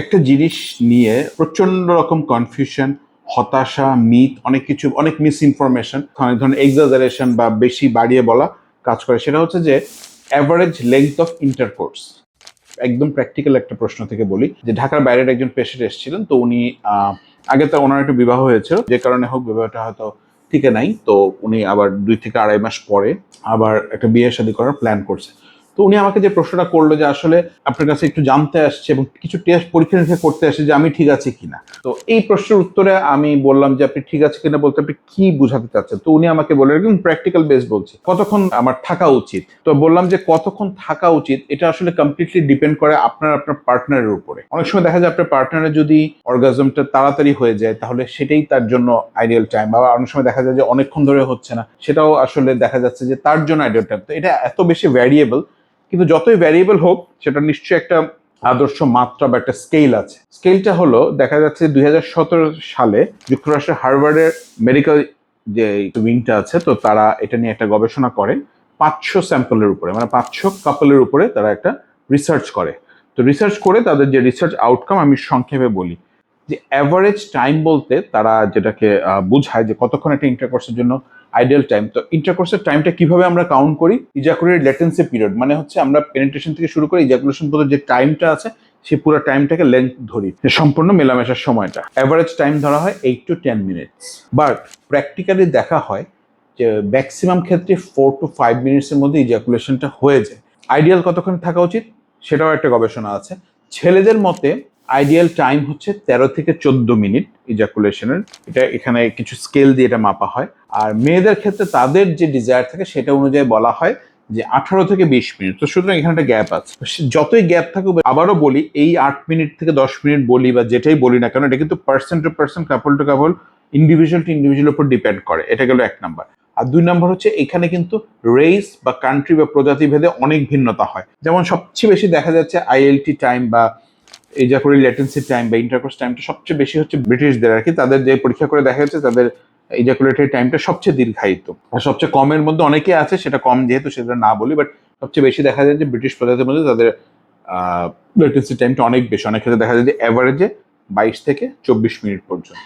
একটা জিনিস নিয়ে প্রচণ্ড রকম কনফিউশন হতাশা, মিথ, অনেক কিছু, অনেক মিস ইনফরমেশন অনেক ধরনের এক্সাজারেশন বা বেশি বাড়িয়ে বলা কাজ করে। সেটা হচ্ছে যে অ্যাভারেজ লেংথ অফ ইন্টারকোর্স একদম প্র্যাকটিক্যাল একটা প্রশ্ন থেকে বলি, যে ঢাকার বাইরের একজন পেশেন্ট এসেছিলেন, তো উনি আগে তো ওনার একটা বিবাহ হয়েছিল, যে কারণে হোক বিবাহটা হয়তো ঠিক নাই, তো উনি আবার দুই থেকে আড়াই মাস পরে আবার একটা বিয়ে শাদী করার প্ল্যান করছে। তো উনি আমাকে যে প্রশ্নটা করল যে আসলে আপনার কাছে একটু জানতে আসছে এবং কিছু টেস্ট পরীক্ষা নিরীক্ষা করতে আসছে যে আমি ঠিক আছি কিনা। তো এই প্রশ্নের উত্তরে আমি বললাম যে আপনি ঠিক আছে কিনা বলতে আপনি কি বুঝাতে চাচ্ছেন? তো উনি আমাকে বললেন, একদম প্র্যাকটিক্যাল বেস বলছে। কতক্ষণ আমার থাকা উচিত? তো বললাম যে কতক্ষণ থাকা উচিত? এটা আসলে কমপ্লিটলি ডিপেন্ড করে আপনার আপনার পার্টনারের উপরে। অনেক সময় দেখা যায় আপনার পার্টনারের যদি অর্গাজমটা তাড়াতাড়ি হয়ে যায়, তাহলে সেটাই তার জন্য আইডিয়াল টাইম বা অনেক সময় দেখা যায় যে অনেকক্ষণ ধরে হচ্ছে না। সেটাও আসলে দেখা যাচ্ছে যে তার জন্য আইডিয়াল টাইম তো এটা এত বেশি ভ্যারিয়েবল কিন্তু যতই ভ্যারিয়েবল হোক, সেটা নিশ্চয়ই একটা আদর্শ মাত্রা বা একটা স্কেল আছে। স্কেলটা হলো, দেখা যাচ্ছে দুই হাজার সতেরো সালে যুক্তরাষ্ট্রের হার্ভার্ডের মেডিকেল যে উইংটা আছে, তো তারা এটা নিয়ে একটা গবেষণা করে, পাঁচশো স্যাম্পলের উপরে মানে পাঁচশো কাপলের উপরে তারা একটা রিসার্চ করে। তো রিসার্চ করে তাদের যে রিসার্চ আউটকাম আমি সংক্ষেপে বলি। যে অ্যাভারেজ টাইম বলতে তারা যেটাকে বোঝায় যে কতক্ষণ একটা ইন্টারকোর্সের জন্য আইডিয়াল টাইম তো ইন্টারকোর্সের টাইমটা কীভাবে আমরা কাউন্ট করি? ইজাকুলের লেটেন্সি পিরিয়ড মানে হচ্ছে আমরা পেনিট্রেশন থেকে শুরু করে ইজাকুলেশন পর্যন্ত যে টাইমটা আছে সেই পুরো টাইমটাকে লেন্থ ধরি। সম্পূর্ণ মেলামেশার সময়টা। অ্যাভারেজ টাইম ধরা হয় eight to ten minutes but practically দেখা হয় যে ম্যাক্সিমাম ক্ষেত্রে ফোর টু ফাইভ মিনিটসের মধ্যে ইজাকুলেশনটা হয়ে যায়। আইডিয়াল কতক্ষণ থাকা উচিত? সেটাও একটা গবেষণা আছে। ছেলেদের মতে আইডিয়াল টাইম হচ্ছে তেরো থেকে চোদ্দ মিনিট ইজাকুলেশনের এটা এখানে কিছু স্কেল দিয়ে এটা মাপা হয়। আর মেয়েদের ক্ষেত্রে তাদের যে ডিজায়ার থাকে সেটা অনুযায়ী বলা হয় যে আঠারো থেকে বিশ মিনিট। তো সুতরাং এখানে একটা গ্যাপ আছে। যতই গ্যাপ থাকুক, আবারও বলি, এই আট মিনিট থেকে দশ মিনিট বলি বা যেটাই বলি না কেন, এটা কিন্তু person to person couple to couple individual to individual উপর ডিপেন্ড করে। এটা গেল এক নাম্বার আর দুই নম্বর হচ্ছে, এখানে কিন্তু রেস বা কান্ট্রি বা প্রজাতি ভেদে অনেক ভিন্নতা হয়। যেমন সবচেয়ে বেশি দেখা যাচ্ছে আইএলটি টাইম বা এজাকুরি ল্যাটেন্সি টাইম বা ইন্টারকোর্স টাইমটা সবচেয়ে বেশি হচ্ছে ব্রিটিশদের আর কি তাদের যে পরীক্ষা করে দেখা যাচ্ছে তাদের ইজাকুলেটরি টাইমটা সবচেয়ে দীর্ঘায়িত। আর সবচেয়ে কমের মধ্যে অনেকে আছে, সেটা কম যেহেতু সেটা না বলি বাট সবচেয়ে বেশি দেখা যায় যে ব্রিটিশ প্রজাতির মধ্যে তাদের ল্যাটেন্সি টাইমটা অনেক বেশি। অনেক ক্ষেত্রে দেখা যায় যে অ্যাভারেজে বাইশ থেকে চব্বিশ মিনিট পর্যন্ত।